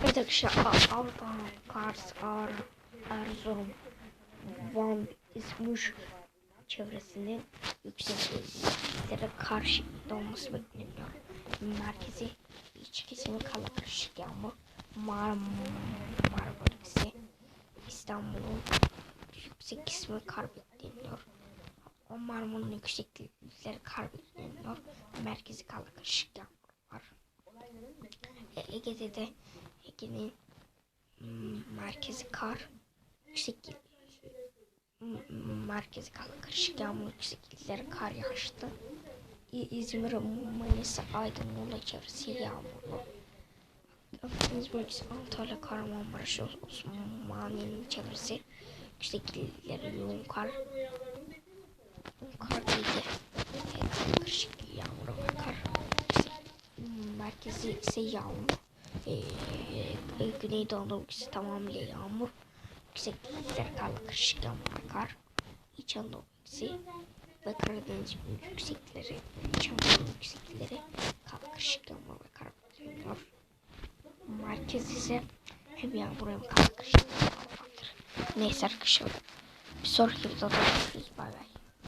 Evet arkadaşlar Avrupa, Kars, Ağrı, Erzurum, Van, İzmir çevresinin yüksek yerlere karşı olması bekleniyor. Merkezi iç kesimi kala karışık yağmur. Marmara bölgesi İstanbul'un yüksek kısmı kar bekleniyor. O Marmara'nın yükseklikleri kar bekleniyor. Merkezi kala karışık yağmur var. E, Ege'de de Mm, merkezi kar, yüksek merkezi kar, karışık yağmur yükseklikleri kar yağıştı. İzmir, Manisa, Aydın, Muğla çevresi yağmurlu. Akdeniz bölgesi Antalya, Kahramanmaraş, Os- Osmaniye'nin çevresi yükseklikleri yoğun kar. Kar değil. Karışık yağmur kar. Yüksek- merkezi ise yağmur. Ee, e, Güneydoğu Anadolu'su tamamıyla yağmur. Yükseklikler karla karışık yağmur kar. İç Anadolu bölgesi ve Karadeniz yüksekleri, İç Anadolu yüksekleri karışık yağmur ve kar bekleniyor. Merkez ise hem yağmur hem kar karışık yağmur vardır. Neyse arkadaşlar. Bir sonraki videoda görüşürüz. Bay bay.